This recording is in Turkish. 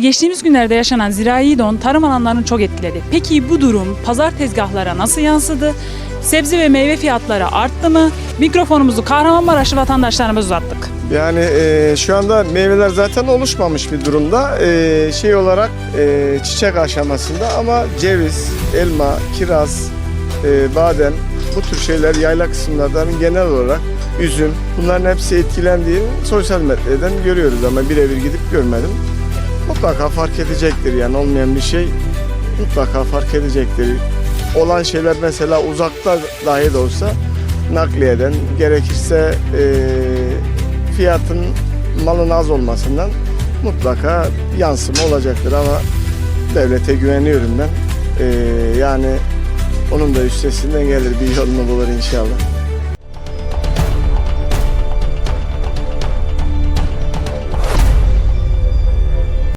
Geçtiğimiz günlerde yaşanan zirai don tarım alanlarını çok etkiledi. Peki bu durum pazar tezgahlara nasıl yansıdı? Sebze ve meyve fiyatları arttı mı? Mikrofonumuzu Kahramanmaraşlı vatandaşlarımıza uzattık. Yani e, şu anda meyveler zaten oluşmamış bir durumda. E, şey olarak e, çiçek aşamasında ama ceviz, elma, kiraz, e, badem bu tür şeyler yayla kısımlardan genel olarak üzüm bunların hepsi etkilendiğini sosyal medyadan görüyoruz ama birebir gidip görmedim. Mutlaka fark edecektir yani olmayan bir şey mutlaka fark edecektir. Olan şeyler mesela uzakta dahi de olsa nakliyeden gerekirse e, fiyatın malın az olmasından mutlaka yansıma olacaktır ama devlete güveniyorum ben. E, yani onun da üstesinden gelir bir yolunu bulur inşallah.